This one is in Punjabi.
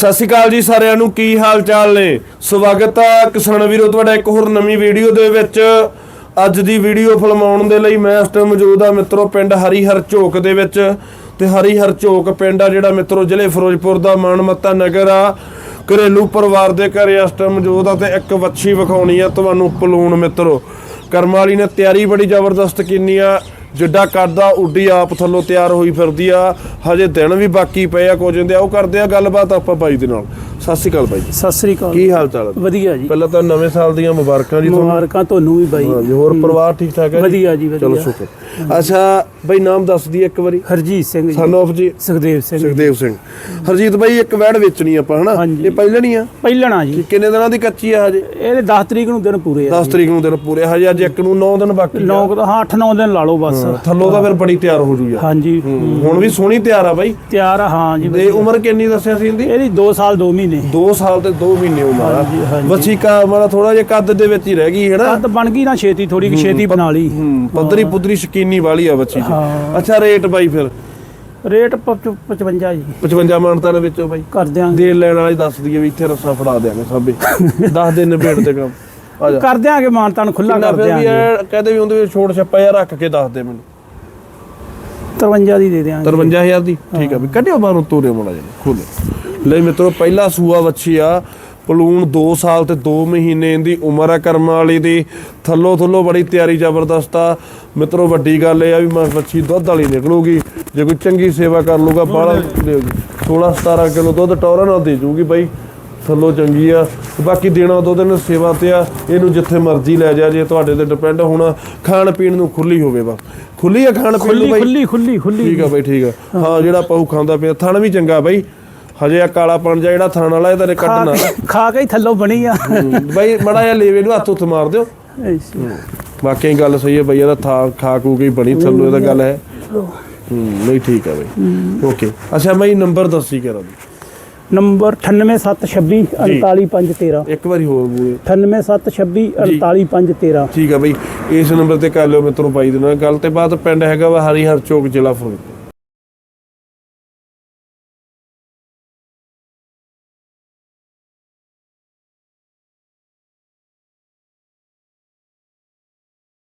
ਸਤਿ ਸ਼੍ਰੀ ਅਕਾਲ ਜੀ ਸਾਰਿਆਂ ਨੂੰ, ਕੀ ਹਾਲ ਚਾਲ ਨੇ? ਸਵਾਗਤ ਹੈ ਕਿਸਾਨ ਵੀਰੋ, ਤੁਹਾਡਾ ਇੱਕ ਹੋਰ ਨਵੀਂ ਵੀਡੀਓ ਦੇ ਵਿੱਚ। ਅੱਜ ਦੀ ਵੀਡੀਓ ਫਿਲਮਾਉਣ ਦੇ ਲਈ ਮੈਂ ਇਸ ਟਾਈਮ ਮੌਜੂਦ ਆ ਮਿੱਤਰੋ ਪਿੰਡ ਹਰੀਹਰ ਝੋਕ ਦੇ ਵਿੱਚ। ਤੇ ਹਰੀਹਰ ਝੋਕ ਪਿੰਡ ਆ ਜਿਹੜਾ ਮਿੱਤਰੋ ਜ਼ਿਲ੍ਹੇ ਫਿਰੋਜ਼ਪੁਰ ਦਾ ਮਾਨਮੱਤਾ ਨਗਰ ਆ। ਘਰੇਲੂ ਪਰਿਵਾਰ ਦੇ ਘਰ ਇਸ ਟਾਈਮ ਮੌਜੂਦ ਆ ਤੇ ਇੱਕ ਵੱਛੀ ਵਿਖਾਉਣੀ ਆ ਤੁਹਾਨੂੰ ਪਲੂਣ ਮਿੱਤਰੋ। ਕਰਮ ਵਾਲੀ ਨੇ ਤਿਆਰੀ ਬੜੀ ਜ਼ਬਰਦਸਤ ਕੀਤੀ ਆ। ਜਿੱਡਾ ਕਰਦਾ ਉੱਡੀ ਆਪ ਥੱਲੋਂ ਤਿਆਰ ਹੋਈ ਫਿਰਦੀ ਆ। ਹਜੇ ਦਿਨ ਵੀ ਬਾਕੀ ਪਏ ਆ ਕੁਝ ਹੁੰਦੇ ਆ ਉਹ ਕਰਦੇ ਆ ਗੱਲਬਾਤ ਆਪਾਂ ਬਾਈ ਦੇ ਨਾਲ। ਸਤਿ ਸ਼੍ਰੀ ਅਕਾਲ ਬਾਈ ਜੀ। ਸਤਿ ਸ੍ਰੀ ਅਕਾਲ। ਕੀ ਹਾਲ ਚਾਲ ਹੈ ਵਧੀਆ ਜੀ। ਪਹਿਲਾਂ ਤਾਂ ਨਵੇਂ ਸਾਲ ਦੀਆਂ ਮੁਬਾਰਕਾਂ ਜੀ ਤੁਹਾਨੂੰ। ਮੁਬਾਰਕਾਂ ਤੁਹਾਨੂੰ ਵੀ ਬਾਈ। ਹਾਂਜੀ ਹੋਰ ਪਰਿਵਾਰ ਠੀਕ ਠਾਕ ਹੈ ਵਧੀਆ ਜੀ, ਵਧੀਆ। ਚਲੋ ਸ਼ੁਕਰ। ਅੱਛਾ ਬਾਈ ਨਾਮ ਦੱਸ ਦਈਏ ਇੱਕ ਵਾਰੀ। ਹਰਜੀਤ ਸਿੰਘ ਜੀ। ਸਨ ਆਫ ਜੀ। ਸੁਖਦੇਵ ਸਿੰਘ। ਸੁਖਦੇਵ ਸਿੰਘ। ਹਰਜੀਤ ਬਾਈ ਇੱਕ ਵੈੜ ਵੇਚਣੀ ਆਪਾਂ ਹਨਾ? ਹਾਂਜੀ। ਇਹ ਪਹਿਲਾਂ ਨਹੀਂ ਆ? ਪਹਿਲਣਾ ਜੀ। ਕਿੰਨੇ ਦਿਨਾਂ ਦੀ ਕੱਚੀ ਆ ਹਜੇ? ਇਹਦੇ 10 ਤਰੀਕ ਨੂੰ ਦਿਨ ਪੂਰੇ ਆ 10 ਤਰੀਕ ਨੂੰ ਦਿਨ ਪੂਰੇ ਹਜੇ ਅੱਜ ਇੱਕ ਨੂੰ 9 ਦਿਨ ਬਾਕੀ ਆ। 9 ਹਾਂ 8-9 ਦਿਨ ਲਾ ਲਓ ਬਸ। ਥੱਲੋਂ ਤਾਂ ਫਿਰ ਬੜੀ ਤਿਆਰ ਹੋ ਜੂ ਯਾਰ ਹਾਂਜੀ। ਹੁਣ ਵੀ ਸੋਹਣੀ ਤਿਆਰ ਆ ਬਾਈ। ਤਿਆਰ ਆ ਹਾਂ ਜੀ ਤੇ ਉਮਰ ਕਿੰਨੀ ਦੱਸਿਆ ਸੀ ਇਹਦੀ? ਇਹਦੀ 2 ਸਾਲ 2 ਮਹੀਨੇ। 2 ਸਾਲ ਤੇ 2 ਮਹੀਨੇ ਉਮਰ ਆ। ਹਾਂਜੀ, ਹਾਂਜੀ। ਬੱਚੀ ਕਾ ਮਰਾ ਥੋੜਾ ਜਿਹਾ ਕੱਦ ਦੇ ਵਿੱਚ ਹੀ ਰਹਿ ਗਈ ਹੈ ਨਾ ਕੱਦ ਬਣ ਗਈ ਨਾ ਛੇਤੀ ਥੋੜੀ ਛੇਤੀ ਬਣਾ ਲਈ। ਹੂੰ ਪੱਧਰੀ ਪੁੱਧਰੀ ਸ਼ਕੀਨੀ ਵਾਲੀ ਆ ਬੱਚੀ ਦੀ। ਹਾਂ। ਅੱਛਾ ਰੇਟ ਬਾਈ ਫਿਰ? ਰੇਟ 55 ਜੀ। 55 ਮਾਨਤਾਂ ਦੇ ਵਿੱਚੋਂ ਬਾਈ? ਕਰ ਦਿਆਂਗੇ। ਦੇ ਲੈਣ ਵਾਲੀ ਦੱਸ ਦਈਏ ਵੀ ਇੱਥੇ ਰੱਸਾ ਫੜਾ ਦਿਆਂਗੇ ਸਾਬੇ। 10 ਦਿਨ ਨਿਬੇੜ ਦੇ ਕੰਮ। ਆ ਜਾ। ਕਰ ਦਿਆਂਗੇ ਮਾਨਤਾਂ ਨੂੰ ਖੁੱਲਾ ਕਰ ਫਿਰ ਵੀ ਦਿਆਂਗੇ। ਇਹ ਕਹਦੇ ਵੀ ਉਹਦੇ ਵਿੱਚ ਛੋੜ ਛੱਪਾ ਜਿਹਾ ਰੱਖ ਕੇ ਦੱਸ ਦੇ ਮੈਨੂੰ। 53 ਦੀ ਦੇ ਦਿਆਂਗੇ। 53000 ਦੀ? ਠੀਕ ਆ ਵੀ ਕੱਢਿਓ ਬਾਹਰੋਂ ਤੋਰੇ ਮੋੜਾ ਜੀ ਖੋਲੇ ਲੈ ਮਿੱਤਰੋ ਪਹਿਲਾ ਸੂਆ ਵੱਛੀ ਆ ਪਲੂਣ 2 ਸਾਲ ਤੇ 2 ਮਹੀਨੇ ਦੀ ਉਮਰ ਆ ਕਰਮ ਵਾਲੀ ਦੀ। ਥੱਲੋ ਥੱਲੋ ਬੜੀ ਤਿਆਰੀ ਜ਼ਬਰਦਸਤ ਆ। ਮਿੱਤਰੋ ਵੱਡੀ ਗੱਲ ਇਹ ਆ ਵੀ ਮੈਂ ਵੱਛੀ ਦੁੱਧ ਵਾਲੀ ਨਿਕਲੂਗੀ। ਜੇ ਕੋਈ ਚੰਗੀ ਸੇਵਾ ਕਰ ਲੂਗਾ ਬਾਹਲਾ ਦੇਊਗੀ 16 17 ਕਿਲੋ ਦੁੱਧ ਟੌਰਾ ਨਾਲ ਦੇ ਜੂਗੀ ਬਾਈ। ਥੱਲੋ ਚੰਗੀ ਆ। ਬਾਕੀ ਦੇਣਾ ਦੁੱਧ ਨੇ ਸੇਵਾ ਤੇ ਆ। ਇਹਨੂੰ ਜਿੱਥੇ ਮਰਜ਼ੀ ਲੈ ਜਾ ਜੇ ਤੁਹਾਡੇ ਤੇ ਡਿਪੈਂਡ ਹੁਣ ਖਾਣ ਪੀਣ ਨੂੰ ਖੁੱਲੀ ਹੋਵੇ ਬਾ ਖੁੱਲੀ ਆ ਖਾਣ ਪੀਣ ਨੂੰ ਖੁੱਲੀ ਬਾਈ? ਖੁੱਲੀ ਖੁੱਲੀ ਖੁੱਲੀ ਠੀਕ ਆ ਬਾਈ ਠੀਕ ਆ। ਹਾਂ ਜਿਹੜਾ ਪਾਉ ਖਾਂਦਾ ਪਿਆ ਥਣ ਵੀ ਚੰਗਾ ਬਾਈ। ਹਜੇ ਆ ਕਾਲਾ ਪਣ ਜਾ ਜਿਹੜਾ ਥਣ ਵਾਲਾ ਇਹਦਾ ਨੇ ਕੱਢਣਾ। ਕੇ- ਖਾ ਕੇ ਹੀ ਥੱਲੋਂ ਬਣੀ ਆ। ਬਾਈ ਮੜਾ ਜਿਹਾ ਲੇਵੇ ਨੂੰ ਹੱਥ ਉੱਤ ਮਾਰ ਦਿਓ। ਵਾਕਈ ਗੱਲ ਸਹੀ ਹੈ ਬਈ ਇਹਦਾ ਥਾ ਖਾ ਕੇ ਹੀ ਬਣੀ ਥੱਲੋਂ ਇਹਦਾ ਗੱਲ ਹੈ। ਹੂੰ ਨਹੀਂ ਠੀਕ ਆ ਬਾਈ। ਓਕੇ। ਅੱਛਾ ਬਾਈ ਨੰਬਰ ਦੱਸੀ ਕਰਾਂ। ਨੰਬਰ 98726 49513 ਇੱਕ ਵਾਰੀ ਹੋਰ ਬੋਲੇ। 98726 49513 ਠੀਕ ਆ ਬਈ ਇਸ ਨੰਬਰ ਤੇ ਕਰ ਲਿਓ ਮਿੱਤਰੋ ਬਾਈ ਦੇ ਨਾਲ ਗੱਲ ਤੇ ਬਾਅਦ ਪਿੰਡ ਹੈਗਾ ਵਾ ਹਰੀ ਹਰ ਚੌਕ ਜ਼ਿਲ੍ਹਾ ਫਿਰੋਜ਼ਪੁਰ